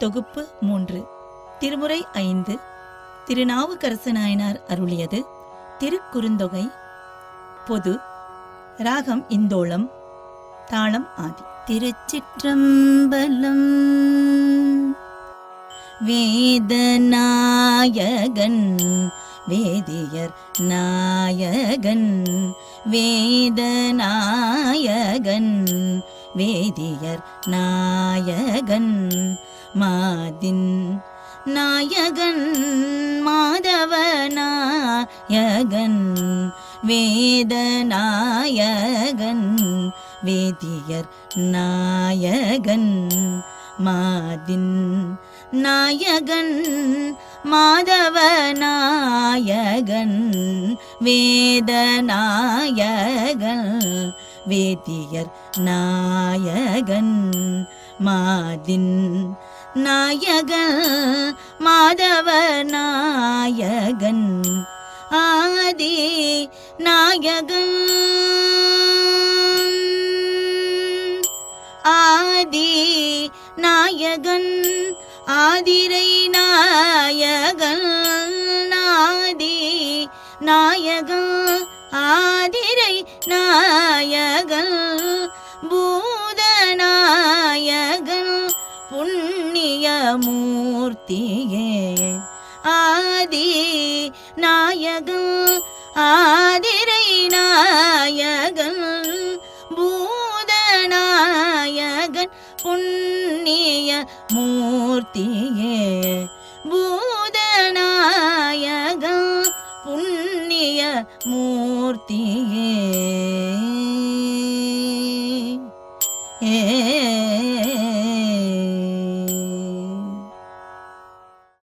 தொகுப்பு மூன்று. திருமுறை ஐந்து. திருநாவுக்கரசு நாயனார் அருளியது. திருக்குறுந்தொகை. பொது. ராகம் இந்தோளம். தாளம் ஆதி. திருச்சிற்றம்பலம். வேதநாயகன். வேதியர் நாயகன். வேதநாயகன். வேதியர் நாயகன். மாதின் நாயகன் மாதவநாயகன் வேதநாயகன் வேதியர் நாயகன் மாதின் நாயகன் மாதவநாயகன் வேதநாயகன் வேதியர் நாயகன் மாதின் நாயகன் மாதவ நாயகன். ஆதி நாயகன். ஆதி நாயகன் ஆதிரை நாயகன். ஆதி நாயகன் ஆதிரை நாயகன். பூ மூர்த்தியே. ஆதி நாயகன் ஆதிரை நாயகன் பூதநாயகன் புண்ணிய மூர்த்தியே. பூதநாயகன் புண்ணிய மூர்த்தியே. ஏ